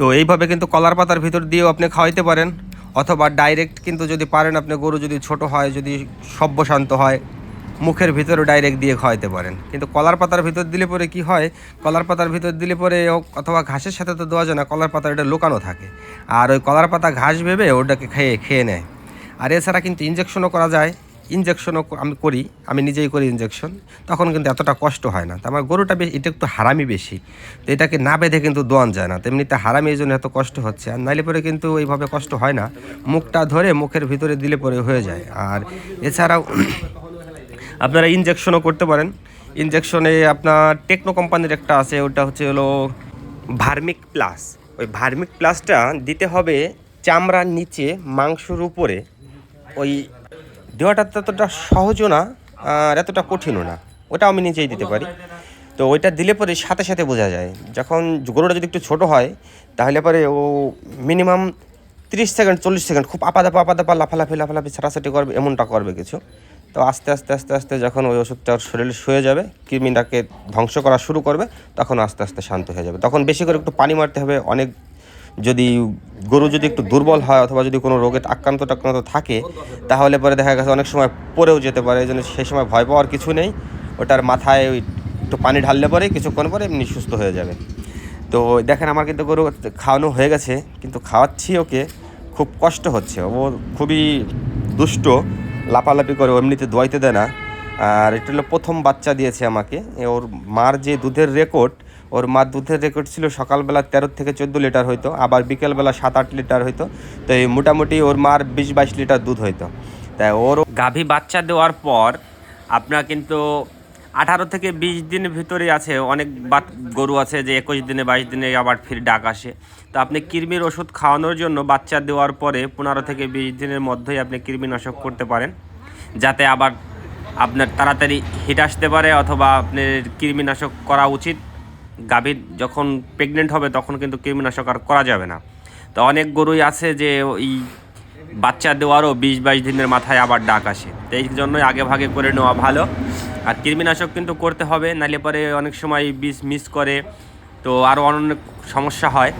তো এইভাবে কিন্তু কলার পাতার ভিতর দিয়েও আপনি খাওয়াইতে পারেন। অথবা ডাইরেক্ট কিন্তু যদি পারেন, আপনি গরু যদি ছোট হয়, যদি সভ্যশান্ত হয়, মুখের ভিতরে ডাইরেক্ট দিয়ে খাওয়াইতে পারেন। কিন্তু কলার পাতার ভিতর দিলে পরে কি হয়? কলার পাতার ভিতর দিলে পরে অথবা ঘাসের সাথে তো দেওয়া যায় না, কলার পাতা এটা লুকানো থাকে। আর ওই কলার পাতা ঘাস ভেবে ওটাকে খেয়ে খেয়ে নেয়। আর এছাড়া কিন্তু ইঞ্জেকশনও করা যায়। ইঞ্জেকশনও আমি করি, আমি নিজেই করি ইঞ্জেকশন তখন কিন্তু এতটা কষ্ট হয় না। তো আমার গরুটা বেশ এটা একটু হারামি বেশি। তো এটাকে না বেঁধে কিন্তু দোয়ান যায় না। তেমনিতে হারামি এই জন্য এত কষ্ট হচ্ছে। আর নাইলে পরে কিন্তু এইভাবে কষ্ট হয় না। মুখটা ধরে মুখের ভিতরে দিলে পরে হয়ে যায়। আর এছাড়াও আপনারা ইনজেকশনও করতে পারেন। ইনজেকশনে আপনার টেকনো কোম্পানির একটা আছে, ওটা হচ্ছে হলো ভার্মিক প্লাস ওই ভার্মিক প্লাসটা দিতে হবে চামড়ার নিচে, মাংসর উপরে। ওই দেওয়াটা ততটা সহজও না, আর এতটা কঠিনও না। ওটা আমি নিজেই দিতে পারি। তো ওইটা দিলে পরে সাথে সাথে বোঝা যায়। যখন গরুটা যদি একটু ছোট হয়, তাহলে পরে ও মিনিমাম তিরিশ সেকেন্ড, চল্লিশ সেকেন্ড খুব আপাদাপা আপাদাপা, লাফালাফি লাফালাফি ছাড়াছাটি করবে, এমনটা করবে কিছু। তো আস্তে আস্তে আস্তে আস্তে যখন ওই ওষুধটা শরীরে শুয়ে যাবে, কৃমিটাকে ধ্বংস করা শুরু করবে, তখন আস্তে আস্তে শান্ত হয়ে যাবে। তখন বেশি করে একটু পানি মারতে হবে, অনেক যদি গরু যদি একটু দুর্বল হয় অথবা যদি কোনো রোগে আক্রান্ত টাক্রান্ত থাকে, তাহলে পরে দেখা গেছে অনেক সময় পরেও যেতে পারে। এই জন্য সেই সময় ভয় পাওয়ার কিছু নেই। ওটার মাথায় ওই একটু পানি ঢাললে পরে কিছুক্ষণ পরে এমনি সুস্থ হয়ে যাবে। তো দেখেন আমার কিন্তু গরু খাওয়ানো হয়ে গেছে, কিন্তু খাওয়াচ্ছি ওকে, খুব কষ্ট হচ্ছে। ও খুবই দুষ্ট লাপালাপি করে এমনিতে দোয়াইতে দেয় না। আর এটা হলো প্রথম বাচ্চা দিয়েছে আমাকে। ওর মার যে দুধের রেকর্ড ওর মার দুধের রেকর্ড ছিল সকালবেলা তেরো থেকে চোদ্দ লিটার হইতো, আবার বিকেলবেলা সাত আট লিটার হইতো। তো এই মোটামুটি ওর মার বিশ বাইশ লিটার দুধ হইতো। তাই ওর গাভী বাচ্চা দেওয়ার পর আপনার কিন্তু আঠারো থেকে বিশ দিনের ভিতরে আছে, অনেক বাত গরু আছে যে একুশ দিনে, বাইশ দিনে আবার ফির ডাক আসে। তো আপনি কৃমির ওষুধ খাওয়ানোর জন্য বাচ্চা দেওয়ার পরে পনেরো থেকে বিশ দিনের মধ্যেই আপনি কৃমিনাশক করতে পারেন, যাতে আবার আপনার তাড়াতাড়ি হিট আসতে পারে অথবা আপনার কৃমিনাশক করা উচিত। গাভীর যখন প্রেগনেন্ট হবে, তখন কিন্তু কৃমিনাশক আর করা যাবে না। তো অনেক গরুই আছে যে, ওই বাচ্চা দেওয়ারও বিশ বাইশ দিনের মাথায় আবার ডাক আসে। তো এই জন্যই আগে ভাগে করে নেওয়া ভালো। আর কৃমিনাশক কিন্তু করতে হবে, নাহলে পরে অনেক সময় বিষ মিস করে, তো আরও অনেক সমস্যা হয়।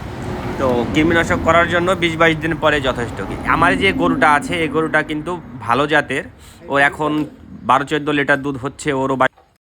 তো কৃমিনাশক করার জন্য বিশ বাইশ দিন পরে যথেষ্ট। আমার যে গরুটা আছে, এই গরুটা কিন্তু ভালো জাতের। ও এখন বারো চোদ্দ লিটার দুধ হচ্ছে, ওরও